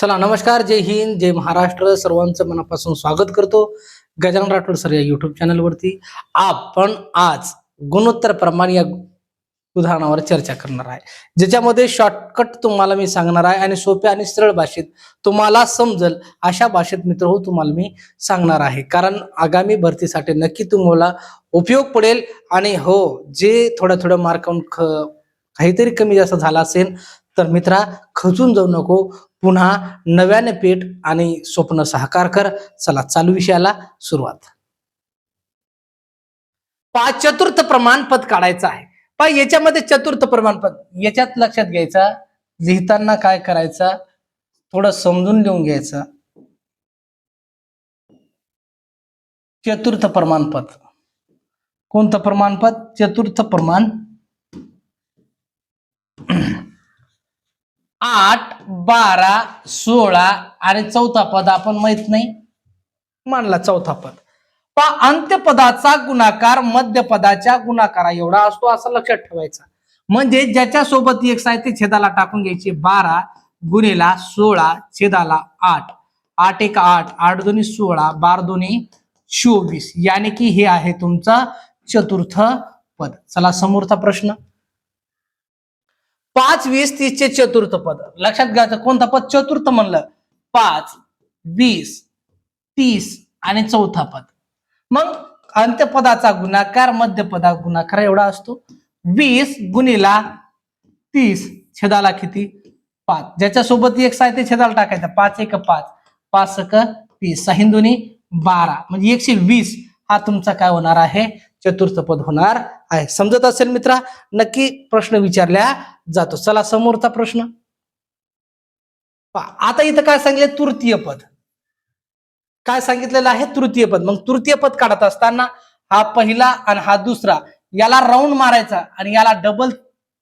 चला नमस्कार जय हिंद जय महाराष्ट्र. सर्वांचं मनापासून स्वागत करतो गजानन राठोड सर या युट्यूब चॅनलवरती आपण आज गुणोत्तर प्रमाण या उदाहरणावर चर्चा करणार आहे. ज्याच्यामध्ये शॉर्टकट तुम्हाला मी सांगणार आहे आणि सोप्या आणि सरळ भाषेत तुम्हाला समजल अशा भाषेत मित्र हो तुम्हाला मी सांगणार आहे. कारण आगामी भरतीसाठी नक्की तुम्हाला उपयोग पडेल आणि हो जे थोड्या थोड्या मार्कावून ख काहीतरी कमी जास्त झाला असेल तर मित्रा खचून जाऊ नको. पुन्हा नव्याने पेट आणि स्वप्न साकार कर. चला चालू विषयाला सुरुवात. पाच चतुर्थ प्रमाणपद काढायचं आहे. पा याच्यामध्ये चतुर्थ प्रमाणपद. याच्यात लक्षात घ्यायचा लिहिताना काय करायचं थोडं समजून लिहून घ्यायचं. चतुर्थ प्रमाणपद. कोणतं प्रमाणपद? चतुर्थ प्रमाण आठ बारा सोळा आणि चौथा पद आपण माहीत नाही. मानला चौथा पद. पा अंत्यपदाचा गुणाकार मध्यपदाच्या गुणाकारा एवढा असतो असं लक्षात ठेवायचा. म्हणजे ज्याच्या सोबत एक साहित्य छेदाला टाकून घ्यायचे बारा गुणेला सोळा छेदाला आठ. आठ एक आठ आठ दोन्ही सोळा बारा दोन्ही चोवीस. याने की हे आहे तुमचा चतुर्थ पद. चला समोरचा प्रश्न. पाच वीस तीसचे चतुर्थ पद. लक्षात घ्यायचं कोणता पद? चतुर्थ म्हणलं. पाच वीस तीस आणि चौथा पद. मग अंत्यपदाचा गुणाकार मध्यपदा गुणाकार एवढा असतो. वीस गुणीला तीस छेदाला किती? पाच. ज्याच्यासोबत एक साहित्य छेदाला टाकायचा. पाच एक पाच. पाच सक तीस. सहिंदुनी बारा. म्हणजे एकशे वीस हा तुमचा काय होणार आहे? चतुर्थपद होणार आहे. समजत असेल मित्रा नक्की प्रश्न विचारल्या जातो. चला समोरचा प्रश्न. आता इथं काय सांगितलं? तृतीय पद. काय सांगितलेलं आहे? तृतीय पद. मग तृतीय पद काढत असताना हा पहिला आणि हा दुसरा याला राऊंड मारायचा आणि याला डबल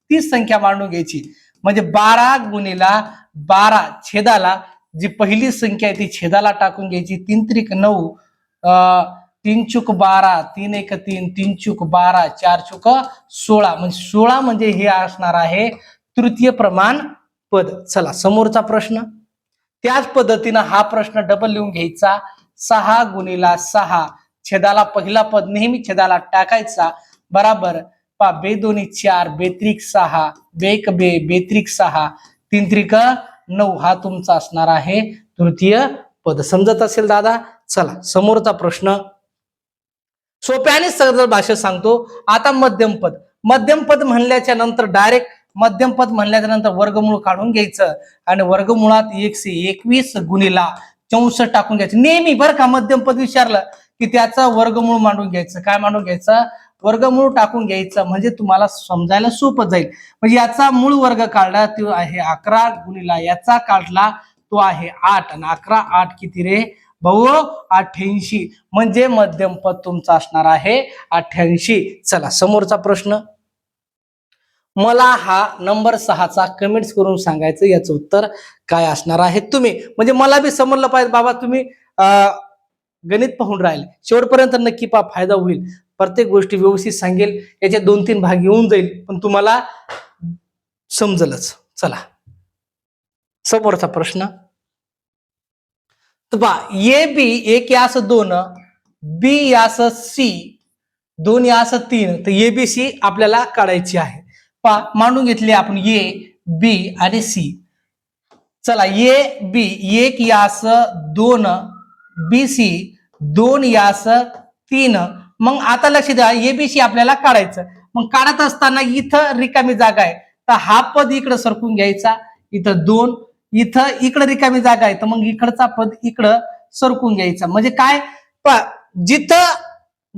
तीस संख्या मांडून घ्यायची. म्हणजे बारा गुणीला बारा छेदाला जी पहिली संख्या आहे ती छेदाला टाकून घ्यायची. तीन त्रिक नऊ अं, तीन चुक बारा तीन एक तीन तीन चुक बारा चार चुक सोळा. म्हणजे सोळा म्हणजे हे असणार आहे तृतीय प्रमाण पद. चला समोरचा प्रश्न. त्याच पद्धतीनं हा प्रश्न डबल लिहून घ्यायचा. सहा गुणीला सहा. छेदाला पहिला पद नेहमी छेदाला टाकायचा. बराबर. पा बे दोन्ही चार बेत्रिक सहा. बेक बे बेत्रिक सहा. तीन त्रिक नऊ. हा तुमचा असणार आहे तृतीय पद. समजत असेल दादा? चला समोरचा प्रश्न. सोप्या सरळ भाषेत सांगतो. आता मध्यमपद मध्यमपद म्हणल्याच्या नंतर डायरेक्ट मध्यमपद म्हणल्याच्या नंतर वर्गमूळ काढून घ्यायचं. आणि वर्गमुळात एकशे एकवीस गुणीला चौसष्ट टाकून घ्यायचं. नेहमी बरं का मध्यमपद विचारलं की त्याचा वर्गमूळ मांडून घ्यायचं. काय मांडून घ्यायचं? वर्गमूळ टाकून घ्यायचं. म्हणजे तुम्हाला समजायला सोपं जाईल. म्हणजे याचा मूळ वर्ग काढला तो आहे अकरा गुणीला याचा काढला तो आहे आठ. आणि अकरा आठ किती रे? भाऊ अठ्ठ्याऐंशी. म्हणजे मध्यम पद तुमचा असणार आहे अठ्ठ्याऐंशी. चला समोरचा प्रश्न. मला हा नंबर सहाचा कमेंट्स करून सांगायचं याचं उत्तर काय असणार आहे तुम्ही? म्हणजे मला बी समजलं पाहिजे बाबा तुम्ही अं, गणित पाहून राहील. शेवटपर्यंत नक्की पा फायदा होईल. प्रत्येक गोष्टी व्यवस्थित सांगेल याचे दोन तीन भाग येऊन जाईल पण तुम्हाला समजलच. चला. समोरचा प्रश्न. तर पहा ए बी एक यास दोन बी यास सी दोन यास तीन तर ए बी सी आपल्याला काढायची आहे. पहा मांडून घेतली आपण ए बी आणि सी. चला ए बी एक यास दोन बी सी दोन यास तीन. मग आता लक्ष द्या ए बी सी आपल्याला काढायचं. मग काढत असताना इथं रिकामी जागा आहे. तर हा पद इकडं सरकून घ्यायचा. इथं दोन इथं इकडं रिकामी जागा आहे तर मग इकडचा पद इकडं सरकून घ्यायचा. म्हणजे काय? प- जिथं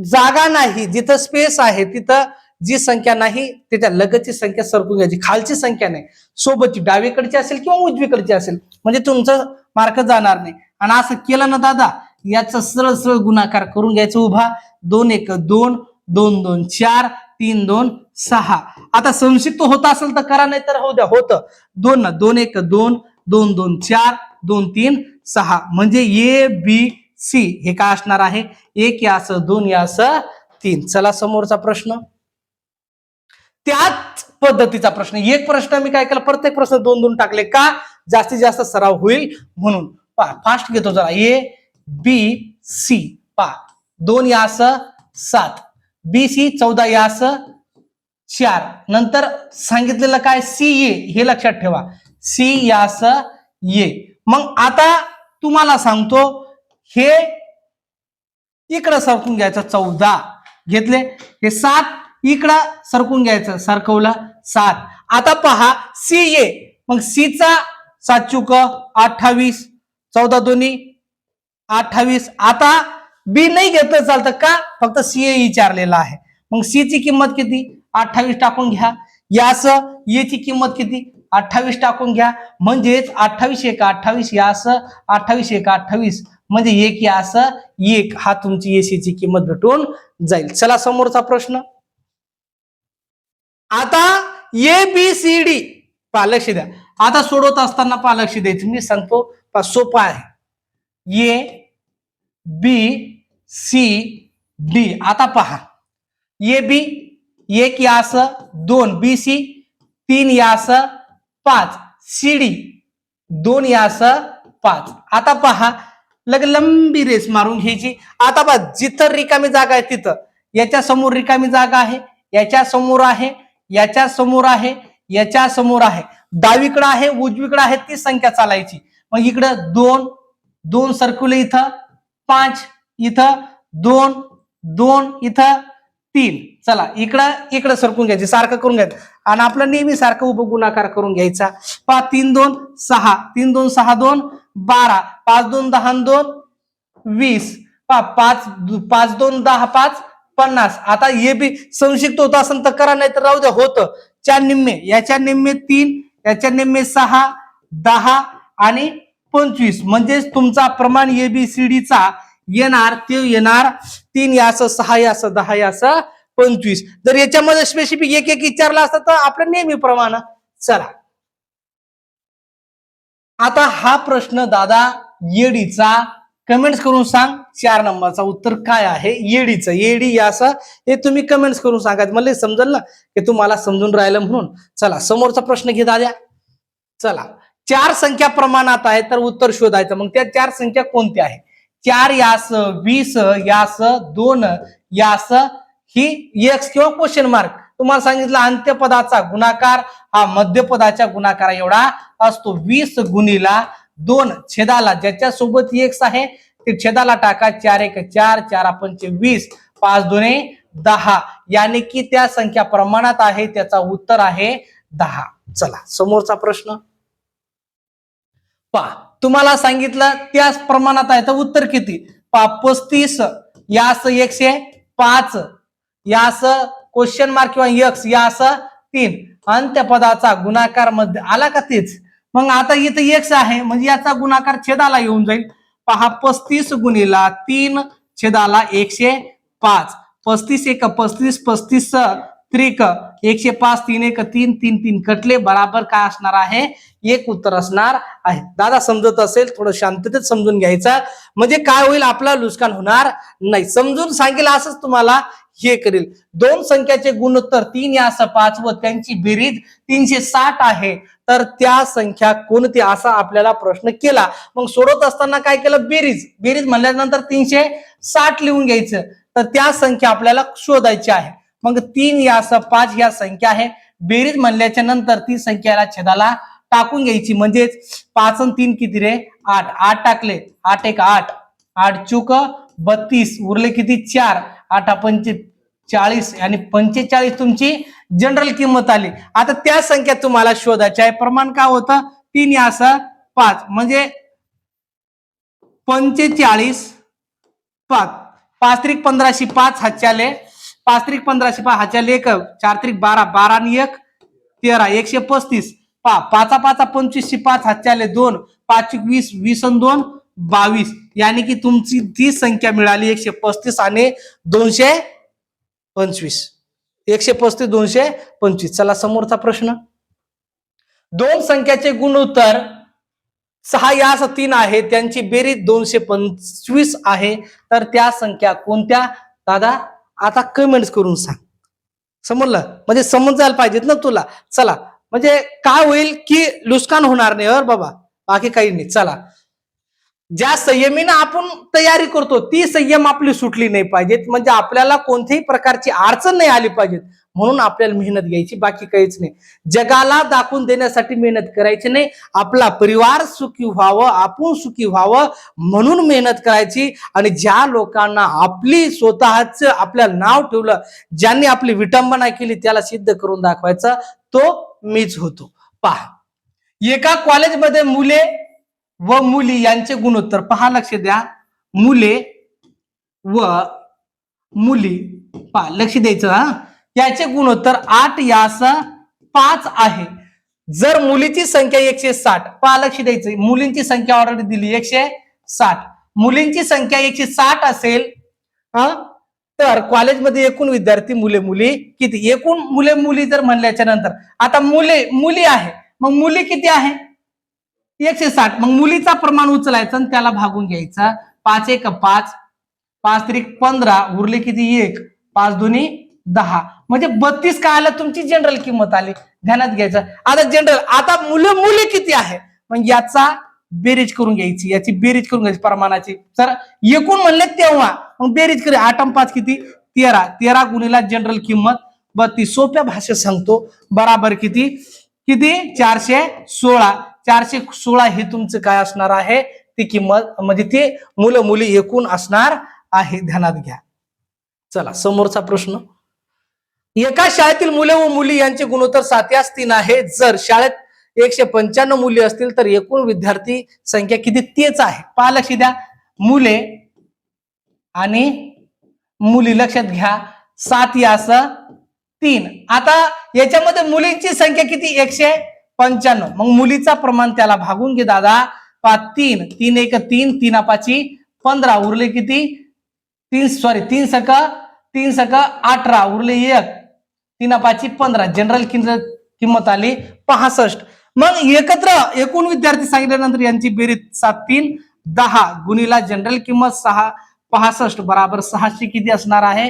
जागा नाही जिथं स्पेस आहे तिथं जी संख्या नाही त्याच्या लगतची संख्या सरकून घ्यायची. खालची संख्या नाही. सोबतची डावीकडची असेल किंवा उजवीकडची असेल. म्हणजे तुमचं मार्क जाणार नाही. आणि असं केलं ना दादा याचा सरळ सरळ गुणाकार करून घ्यायचा उभा. दोन एक दोन दोन दोन चार तीन दोन सहा. आता संक्षिप्त होत असेल तर करा नाही तर होऊ द्या होतं. दोन ना दोन एक दोन दोन दोन चार दोन तीन सहा. म्हणजे ए बी सी हे काय असणार आहे? एक यास दोन यास तीन. चला समोरचा प्रश्न. त्याच पद्धतीचा प्रश्न. एक प्रश्न मी काय केला? प्रत्येक प्रश्न दोन दोन टाकले का? जास्तीत जास्त सराव होईल म्हणून. पहा फास्ट घेतो जरा. A B C. पहा. दोन यास सात. बी सी चौदा यास चार. नंतर सांगितलेलं काय? C A. हे लक्षात ठेवा. सी यास ये. मग आता तुम्हाला सांगतो हे इकडं सरकून घ्यायचं चौदा. घेतले? हे सात इकडं सरकून घ्यायचं सरकवलं सात. आता पहा सी ए मग सीचा सात चुक अठ्ठावीस. चौदा दोन्ही अठ्ठावीस. आता बी नाही घेतलं चालतं का? फक्त सी ए विचारलेला आहे. मग सी ची किंमत किती? अठ्ठावीस टाकून घ्या. यास ये ची किंमत किती? अठ्ठावीस टाकून घ्या. म्हणजेच अठ्ठावीस एक अठ्ठावीस यास अठ्ठावीस एक अठ्ठावीस म्हणजे एक यास एक हा तुमची एसी ची किंमत भेटून जाईल. चला समोरचा प्रश्न. आता ए बी सी डी पा लक्ष द्या. आता सोडवत असताना पा लक्ष द्यायचं मी सांगतो पहा सोपा आहे. ए बी सी डी आता पहा. ए बी एक यास दोन बी सी तीन यास पाच. सी डी दोन यास पाच. आता पहा लग लंबी रेस मारून घ्यायची. आता पहा जिथं रिकामी जागा आहे तिथं. याच्या समोर रिकामी जागा आहे याच्या समोर आहे याच्या समोर आहे याच्या समोर आहे. डावीकडं आहे उजवीकडं आहे ती संख्या चालायची. मग इकडं दोन दोन सर्क्युल इथं पाच इथं दोन दोन इथं तीन. चला इकडं इकडं सरकून घ्यायची सारखं करून घ्यायचं. आणि आपलं नेहमी सारखं उभं गुणाकार करून घ्यायचा. पाच तीन दोन सहा. तीन दोन सहा दोन बारा. पाच दोन दहा दोन वीस. पहा पाच पाच दोन दहा पाच पन्नास. आता हे बी संक्षिप्त होत असेल तर करा नाही तर राहू द्या. होतं. चार निम्मे. याच्या निम्मे तीन याच्या निम्मे सहा दहा आणि पंचवीस. म्हणजेच तुमचा प्रमाण एबीसीडीचा येणार ते येणार तीन. यास सहा यास दहा यास पंचवीस. जर याच्यामध्ये स्पेसिफिक एक एक विचारला असता तर आपलं नेहमीप्रमाणे चला. आता हा प्रश्न दादा येडीचा कमेंट्स करून सांग. चार नंबरचा उत्तर काय आहे? येडीचं. येडी यास हे तुम्ही कमेंट्स करून सांगा. मला समजल समजेल ना? की तुम्हाला समजून राहिलं म्हणून. चला समोरचा प्रश्न घे दाद्या चला. चार संख्या प्रमाणात आहे तर उत्तर शोधायचं. मग त्या चार संख्या कोणत्या आहे चार यास वीस यास दोन यास ही एक्स किंवा क्वेश्चन मार्क तुम्हाला सांगितलं अंत्यपदाचा गुणाकार हा मध्यपदाच्या गुणाकारा एवढा असतो. वीस गुणीला दोन छेदाला ज्याच्या सोबत एक्स आहे ते छेदाला टाका. चार एक चार चार पंच वीस. पाच दोने दहा. याने की त्या संख्या प्रमाणात आहे त्याचा उत्तर आहे दहा. चला समोरचा प्रश्न. पा तुम्हाला सांगितलं त्याच प्रमाणात आहे तर उत्तर किती? पा पस्तीस. यास एकशे पाच. या असं क्वेश्चन मार्क किंवा यक्स यास तीन. अंत्यपदाचा गुणाकारमध्ये आला का तेच? मग आता इथं एक्स आहे म्हणजे याचा गुणाकार छेदाला येऊन जाईल. पहा पस्तीस गुणीला तीन छेदाला एकशे पाच. पस्तीस एक पस्तीस पस्तीस त्रिक एकशे पाच तीन एक तीन तीन तीन कटले बराबर काय असणार आहे? एक उत्तर असणार आहे. दादा समजत असेल? थोडं शांततेत समजून घ्यायचं. म्हणजे काय होईल? आपला नुकसान होणार नाही. समजून सांगेल असंच तुम्हाला. हे करेल. दोन संख्याचे गुणोत्तर तीन या असं पाच व त्यांची बेरीज तीनशे साठ आहे. तर त्या संख्या कोणती असा आपल्याला प्रश्न केला. मग सोडवत असताना काय केलं? बेरीज. बेरीज म्हणल्यानंतर तीनशे साठ लिहून घ्यायचं. तर त्या संख्या आपल्याला शोधायची आहे. मग तीन यास पाच या संख्या आहे. बेरीज म्हणल्याच्या नंतर ती संख्याला छेदाला टाकून घ्यायची. म्हणजेच पाच आणि तीन किती रे? आठ. आठ टाकले. आठ एक आठ. आठ चुक बत्तीस. उरले किती? चार. आठ पंचे चाळीस आणि पंचेचाळीस तुमची जनरल किंमत आली. आता त्या संख्या तुम्हाला शोधायची आहे. प्रमाण काय होतं? तीन असं पाच. म्हणजे पंचेचाळीस पाच. पाच त्रिक पंधराशे पाच हातच्याले. पाच त्रिक पंधराशे पाच हातच्याले एक. चार त्रिक बारा बारा आणि एक. तेरा एकशे पस्तीस. पा पाचा पाचा पंचवीसशे पाच हातच्याले दोन. पाच वीस वीस आणि दोन बावीस. यानी की तुमची ती संख्या मिळाली एकशे पस्तीस आणि दोनशे पंचवीस. एकशे पस्तीस दोनशे पंचवीस. चला समोरचा प्रश्न. दोन संख्याचे गुणोत्तर सहा यास तीन आहे. त्यांची बेरीज दोनशे पंचवीस आहे. तर त्या संख्या कोणत्या? दादा आता कमेंट्स करून सांग. समजलं? म्हणजे समजायला पाहिजेत ना तुला. चला. म्हणजे काय होईल की नुकसान होणार नाही. अर बाबा. बाकी काही नाही. चला. ज्या संयमीनं आपण तयारी करतो ती संयम आपली सुटली नाही पाहिजेत. म्हणजे आपल्याला कोणत्याही प्रकारची अडचण नाही आली पाहिजेत. म्हणून आपल्याला मेहनत घ्यायची बाकी काहीच नाही. जगाला दाखवून देण्यासाठी मेहनत करायची नाही. आपला परिवार सुखी व्हावं आपण सुखी व्हावं म्हणून मेहनत करायची. आणि ज्या लोकांना आपली स्वतःच आपल्याला नाव ठेवलं ज्यांनी आपली विटंबना केली त्याला सिद्ध करून दाखवायचा तो मीच होतो. पहा. एका कॉलेजमध्ये मुले व मुली यांचे गुणोत्तर. पहा लक्ष द्या. मुले व मुली पहा लक्ष द्यायचं हा. याचे गुणोत्तर आठ यास पाच आहे. जर मुलीची संख्या एकशे साठ पहा लक्ष द्यायचं. मुलींची संख्या ऑलरेडी दिली एकशे साठ. मुलींची संख्या एकशे साठ असेल हा तर कॉलेजमध्ये एकूण विद्यार्थी मुले मुली किती? एकूण मुले मुली जर म्हणल्याच्या नंतर. आता मुले मुली आहे. मग मुली किती आहे? एकशे साठ. मग मुलीचा प्रमाण उचलायचं आणि त्याला भागून घ्यायचा. पाच एक पाच. पाच त्रिक पंधरा. उरले किती? एक. पाच दोन्ही दहा. म्हणजे बत्तीस काय आलं? तुमची जनरल किंमत आली. ध्यानात घ्यायचं. आता जनरल आता मुलं मुली किती आहे? मग याचा बेरीज करून घ्यायची. याची बेरीज करून घ्यायची प्रमाणाची. तर एकूण म्हणले तेव्हा. मग बेरीज करू. आठ पाच किती? तेरा. तेरा गुणीला जनरल किंमत बत्तीस. सोप्या भाषेत सांगतो. बराबर किती? किती? चारशे सोळा. चारशे सोळा हे तुमचं काय असणार आहे? ती किंमत म्हणजे ते मुलं मुली एकूण असणार आहे. ध्यानात घ्या. चला समोरचा प्रश्न. एका शाळेतील मुले व मुली यांचे गुणोत्तर सातयास तीन आहे. जर शाळेत एकशे पंच्याण्णव मुली असतील तर एकूण विद्यार्थी संख्या किती? तेच आहे. पहा लक्ष द्या. मुले आणि मुली लक्षात घ्या. सात यास तीन. आता याच्यामध्ये मुलींची संख्या किती? एकशे पंच्याण्णव. मग मुलीचा प्रमाण त्याला भागून घे दादा. पाच तीन. तीन एक तीन. तीन पाची पंधरा. उरले किती? तीन सॉरी तीन सक तीन सक अठरा. उरले एक. तीन पाची पंधरा. जनरल किंमत आली पासष्ट. मग एकत्र एकूण विद्यार्थी सांगितल्यानंतर यांची बेरीज सात तीन दहा. गुणीला जनरल किंमत सहा पासष्ट. बराबर सहाशे किती असणार आहे?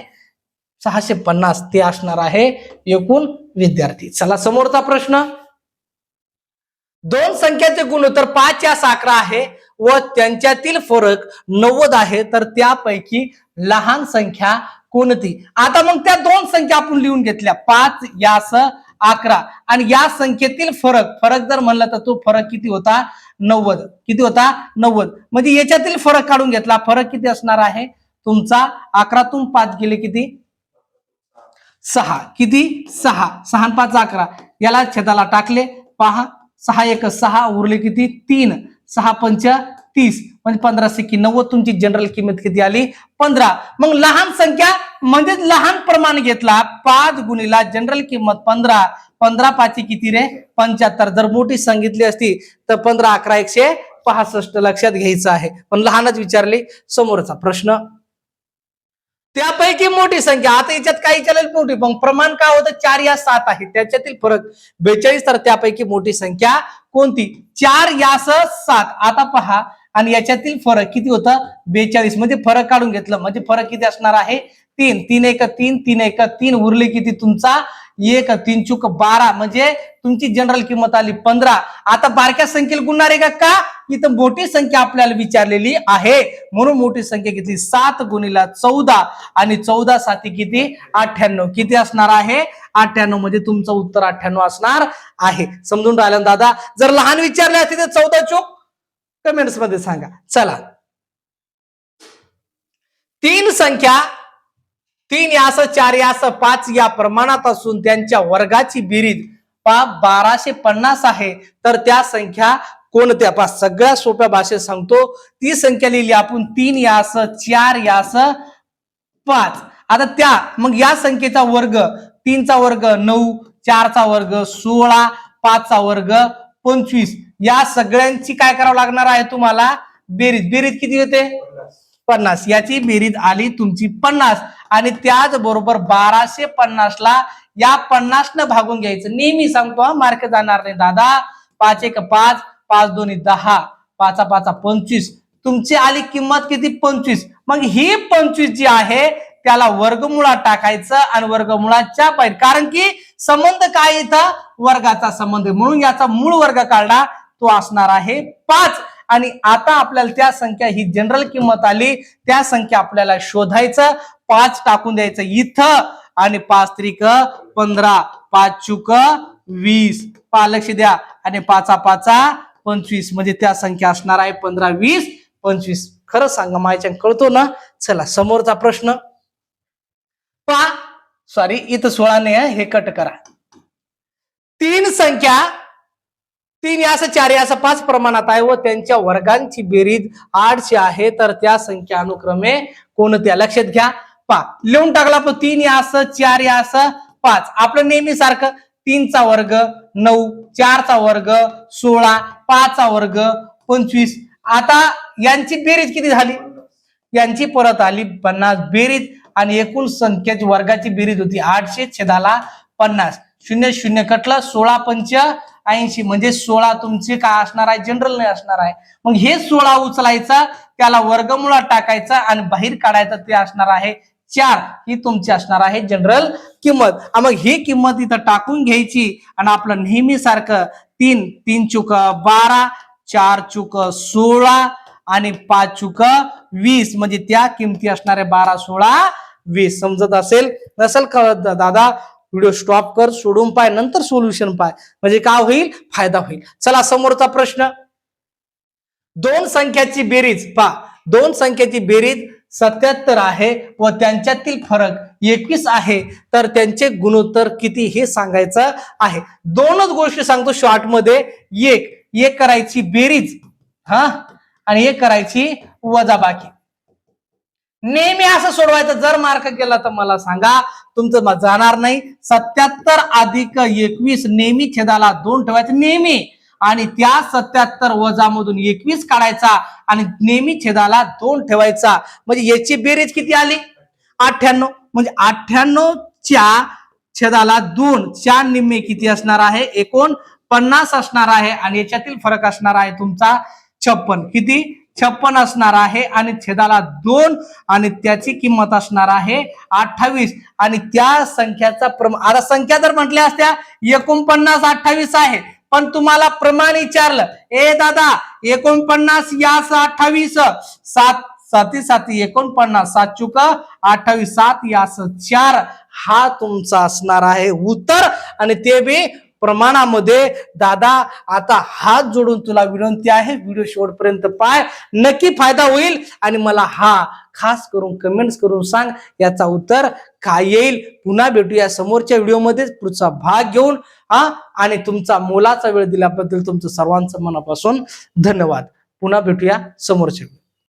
सहाशे पन्नास. ते असणार आहे एकूण विद्यार्थी. चला समोरचा प्रश्न. दोन संख्याचे गुणोत्तर पाच या साखरा आहे व त्यांच्यातील फरक नव्वद आहे. तर त्यापैकी लहान संख्या कोणती? आता मग त्या दोन संख्या आपण लिहून घेतल्या. पाच यास अकरा. आणि या संख्येतील फरक फरक जर म्हणला तर तो फरक किती होता? नव्वद. किती होता? नव्वद. म्हणजे याच्यातील फरक काढून घेतला. फरक किती असणार आहे? तुमचा अकरातून पाच गेले किती? सहा. किती? सहा. सहा पाच अकरा. याला छेदाला टाकले. पहा. सहा एक सहा उरले किती? तीन. सहा पंच तीस. म्हणजे पंधरा सिक्की नव्वद तुमची जनरल किंमत किती आली? पंधरा. मग लहान संख्या म्हणजे लहान प्रमाण घेतला. पाच गुणीला जनरल किंमत पंधरा. पंधरा पाची किती रे? पंच्याहत्तर. जर मोठी सांगितली असती तर पंधरा अकरा एकशे पासष्ट लक्षात घ्यायचं आहे. पण लहानच विचारले समोरचा प्रश्न. त्यापैकी मोठी संख्या. आता याच्यात काही चालेल मोठी. पण प्रमाण काय होतं? चार या सात आहे त्याच्यातील फरक बेचाळीस तर त्यापैकी मोठी संख्या कोणती? चार यास सात. आता पहा. आणि याच्यातील फरक किती होतं? बेचाळीस. म्हणजे फरक काढून घेतलं. म्हणजे फरक किती असणार आहे? तीन. तीन एक तीन तीन एक तीन. उरले किती तुमचा? एक तीन चुक बारा. म्हणजे तुमची जनरल किंमत आली पंधरा. आता बारक्या संख्येला गुणणार आहे का? का? इथं मोठी संख्या आपल्याला विचारलेली आहे. म्हणून मोठी संख्या किती सात गुणीला चौदा. आणि चौदा साथी किती? अठ्ठ्याण्णव. किती असणार आहे? अठ्ठ्याण्णव म्हणजे तुमचं उत्तर अठ्ठ्याण्णव असणार आहे. समजून राहिलं दादा? जर लहान विचारले असते तर चौदा चोक? कमेंट्समध्ये सांगा. चला. तीन संख्या तीन यास चार यास पाच या प्रमाणात असून त्यांच्या वर्गाची बेरीज पा बाराशे पन्नास आहे. तर त्या संख्या कोणत्या? पा सगळ्या सोप्या भाषेत सांगतो. ती संख्या लिहिली आपण तीन यास चार यास पाच. आता त्या मग या संख्येचा वर्ग तीनचा वर्ग नऊ चारचा वर्ग सोळा पाचचा वर्ग पंचवीस. या सगळ्यांची काय करावं लागणार आहे तुम्हाला? बेरीज बेरीज किती होते? पन्नास. याची बेरीज आली तुमची पन्नास. आणि त्याचबरोबर बाराशे पन्नासला या पन्नास न भागून घ्यायचं. नेहमी सांगतो मार्क जाणार नाही. दादा पाच एक पाच पाच दोन्ही दहा पाचा पाचा पंचवीस. तुमची आली किंमत किती? पंचवीस. मग ही पंचवीस जी आहे त्याला वर्गमुळात टाकायचं आणि वर्गमुळाच्या पाहिजे कारण की संबंध काय इथं? वर्गाचा संबंध. आहे. म्हणून याचा मूळ वर्ग काढला तो असणार आहे पाच. आणि आता आपल्याला त्या संख्या ही जनरल किंमत आली. त्या संख्या आपल्याला शोधायचं. पाच टाकून द्यायचं इथं आणि पाच त्रिक पंधरा पाच चुक वीस. पा लक्ष द्या. आणि पाचा पाचा पंचवीस. म्हणजे त्या संख्या असणार आहे पंधरा वीस पंचवीस. खरं सांगा माझ्या कळतो ना? चला समोरचा प्रश्न. पा सॉरी इथं सोळा नाही आहे, हे कट करा. तीन संख्या तीन या असं चार या असं पाच प्रमाणात आहे व त्यांच्या वर्गांची बेरीज आठशे आहे. तर त्या संख्या अनुक्रमे कोणत्या? लक्षात घ्या. पा लिहून टाकला पण तीन या असं चार या असं पाच. आपलं नेहमी सारखं तीनचा वर्ग नऊ चारचा वर्ग सोळा पाचचा वर्ग पंचवीस. आता यांची बेरीज किती झाली? यांची परत आली पन्नास बेरीज आणि एकूण संख्येची वर्गाची बेरीज होती आठशे छेदाला पन्नास. शून्य शून्य कटलं सोळा पंच ऐंशी. म्हणजे सोळा तुमचे काय असणार आहे? जनरल नाही असणार आहे. मग हे सोळा उचलायचा त्याला वर्गमुळात टाकायचा आणि बाहेर काढायचं ते असणार आहे चार ही तुमची असणार आहे जनरल किंमत. मग ही किंमत इथं टाकून घ्यायची आणि आपलं नेहमी सारखं तीन तीन चुक बारा चार चुक सोळा आणि पाच चुक वीस. म्हणजे त्या किमती असणाऱ्या बारा सोळा वीस. समजत असेल? नसेल कळत दादा व्हिडिओ स्टॉप कर सोडून पाय नंतर सोल्युशन पाय. म्हणजे काय होईल? फायदा होईल. चला समोरचा प्रश्न. दोन संख्याची बेरीज पा दोन संख्याची बेरीज सत्याहत्तर आहे व त्यांच्यातील फरक एकवीस आहे तर त्यांचे गुणोत्तर किती हे सांगायचं आहे. दोनच गोष्टी सांगतो शॉर्टमध्ये एक एक करायची बेरीज हा? आणि एक करायची वजाबाकी. नेहमी असं सोडवायचं जर मार्क केला तर मला सांगा तुमचं जाणार नाही. सत्याहत्तर अधिक एकवीस नेहमी छेदाला दोन ठेवायचं नेहमी. आणि त्या सत्याहत्तर वजामधून एकवीस काढायचा आणि नेहमी छेदाला दोन ठेवायचा. म्हणजे याची बेरीज किती आली? अठ्ठ्याण्णव. म्हणजे अठ्ठ्याण्णवच्या छेदाला दोन. चार निम्मे किती असणार आहे? एकोण पन्नास असणार आहे आणि याच्यातील फरक असणार आहे तुमचा छप्पन. किती? छप्पन असणार आहे आणि छेदाला दोन आणि त्याची किंमत असणार आहे अठ्ठावीस. आणि त्या संख्याचा प्रम आता संख्या जर म्हटल्या असत्या एकोणपन्नास अठ्ठावीस आहे. पण तुम्हाला प्रमाण विचारलं. ए दादा एकोणपन्नास यास अठ्ठावीस सात साती साती एकोणपन्नास सात चुक अठ्ठावीस सात यास चार हा तुमचा असणार आहे उत्तर. आणि ते बी प्रमाणामध्ये दादा आता हात जोडून तुला विनंती आहे व्हिडिओ शेवटपर्यंत पाय. नक्की फायदा होईल. आणि मला हा खास करून कमेंट्स करून सांग याचा उत्तर काय येईल. पुन्हा भेटूया समोरच्या व्हिडिओमध्येच पुढचा भाग घेऊन. हा? आणि तुमचा मोलाचा वेळ दिल्याबद्दल तुमचं सर्वांचं मनापासून धन्यवाद. पुन्हा भेटूया समोरच्या